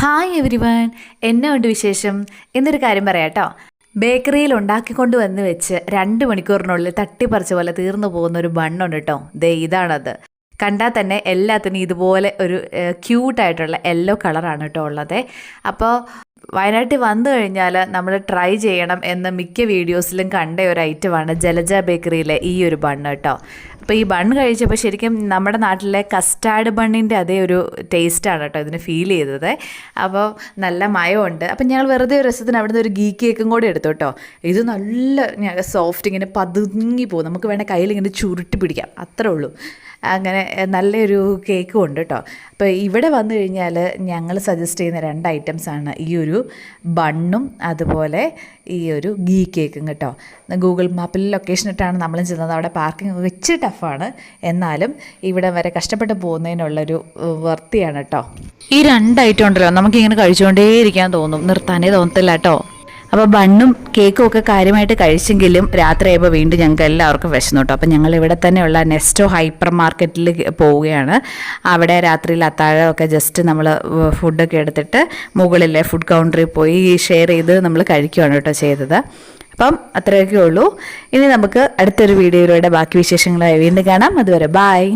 Hi every one എന്നെ ഉണ്ട് വിശേഷം? എന്നൊരു കാര്യം പറയാം കേട്ടോ ബേക്കറിയിൽ ഉണ്ടാക്കിക്കൊണ്ട് വന്ന് വെച്ച് രണ്ട് മണിക്കൂറിനുള്ളിൽ തട്ടിപ്പറിച്ച പോലെ തീർന്നു പോകുന്ന ഒരു ബണ്ണുണ്ട് കേട്ടോ. ദേ ഇതാണത്. കണ്ടാൽ തന്നെ എല്ലാത്തിനും ഇതുപോലെ ഒരു ക്യൂട്ടായിട്ടുള്ള യെല്ലോ കളറാണ് കേട്ടോ ഉള്ളത്. അപ്പോൾ വയനാട്ടിൽ വന്നു കഴിഞ്ഞാൽ നമ്മൾ ട്രൈ ചെയ്യണം എന്ന് മിക്ക വീഡിയോസിലും കണ്ട ഒരു ഐറ്റമാണ് ജലജ ബേക്കറിയിലെ ഈ ഒരു ബണ്ണ് കേട്ടോ. അപ്പോൾ ഈ ബണ്ണ് കഴിച്ചപ്പോൾ ശരിക്കും നമ്മുടെ നാട്ടിലെ കസ്റ്റാർഡ് ബണ്ണിന്റെ അതേ ഒരു ടേസ്റ്റാണ് കേട്ടോ ഇതിന് ഫീൽ ചെയ്തത്. അപ്പോൾ നല്ല മയമുണ്ട്. അപ്പം ഞങ്ങൾ വെറുതെ ഒരു രസത്തിന് അവിടുന്ന് ഒരു ഗീ കേക്കും കൂടി എടുത്തു കേട്ടോ. ഇത് നല്ല സോഫ്റ്റ് ഇങ്ങനെ പതുങ്ങി പോകും. നമുക്ക് വേണേൽ കയ്യിൽ ഇങ്ങനെ ചുരുട്ടി പിടിക്കാം. അത്രേ ഉള്ളൂ. അങ്ങനെ നല്ലൊരു കേക്കും ഉണ്ട് കേട്ടോ അപ്പോൾ ഇവിടെ വന്നു കഴിഞ്ഞാൽ ഞങ്ങൾ സജസ്റ്റ് ചെയ്യുന്ന രണ്ട് ഐറ്റംസാണ് ഈ ഒരു ബണ്ണും അതുപോലെ ഈ ഒരു ഗീ കേക്കും കേട്ടോ. ഗൂഗിൾ മാപ്പിൽ ലൊക്കേഷൻ ഇട്ടാണ് നമ്മൾ ചെന്നത്. അവിടെ പാർക്കിംഗ് ഒക്കെ ഇച്ചിരി ടഫാണ് എന്നാലും ഇവിടെ വരെ കഷ്ടപ്പെട്ട് പോകുന്നതിനുള്ളൊരു വർത്തിയാണ് കേട്ടോ ഈ രണ്ട് ഐറ്റം ഉണ്ടല്ലോ നമുക്കിങ്ങനെ കഴിച്ചുകൊണ്ടേയിരിക്കാൻ തോന്നും. നിർത്താനേ തോന്നത്തില്ല കേട്ടോ അപ്പോൾ ബണ്ണും കേക്കും ഒക്കെ കാര്യമായിട്ട് കഴിച്ചെങ്കിലും രാത്രിയായപ്പോൾ വീണ്ടും ഞങ്ങൾക്ക് എല്ലാവർക്കും വിശന്നു കേട്ടോ അപ്പോൾ ഞങ്ങൾ ഇവിടെ തന്നെയുള്ള നെസ്റ്റോ ഹൈപ്പർ മാർക്കറ്റിൽ പോവുകയാണ്. അവിടെ രാത്രിയിൽ അത്താഴമൊക്കെ ജസ്റ്റ് നമ്മൾ ഫുഡൊക്കെ എടുത്തിട്ട് മുകളിലെ ഫുഡ് കൗണ്ടറിൽ പോയി ഷെയർ ചെയ്ത് നമ്മൾ കഴിക്കുകയാണ് കേട്ടോ ചെയ്തത്. അപ്പം അത്രയൊക്കെ ഉള്ളൂ. ഇനി നമുക്ക് അടുത്തൊരു വീഡിയോയിലൂടെ ബാക്കി വിശേഷങ്ങളായി വീണ്ടും കാണാം. അതുവരെ ബായ്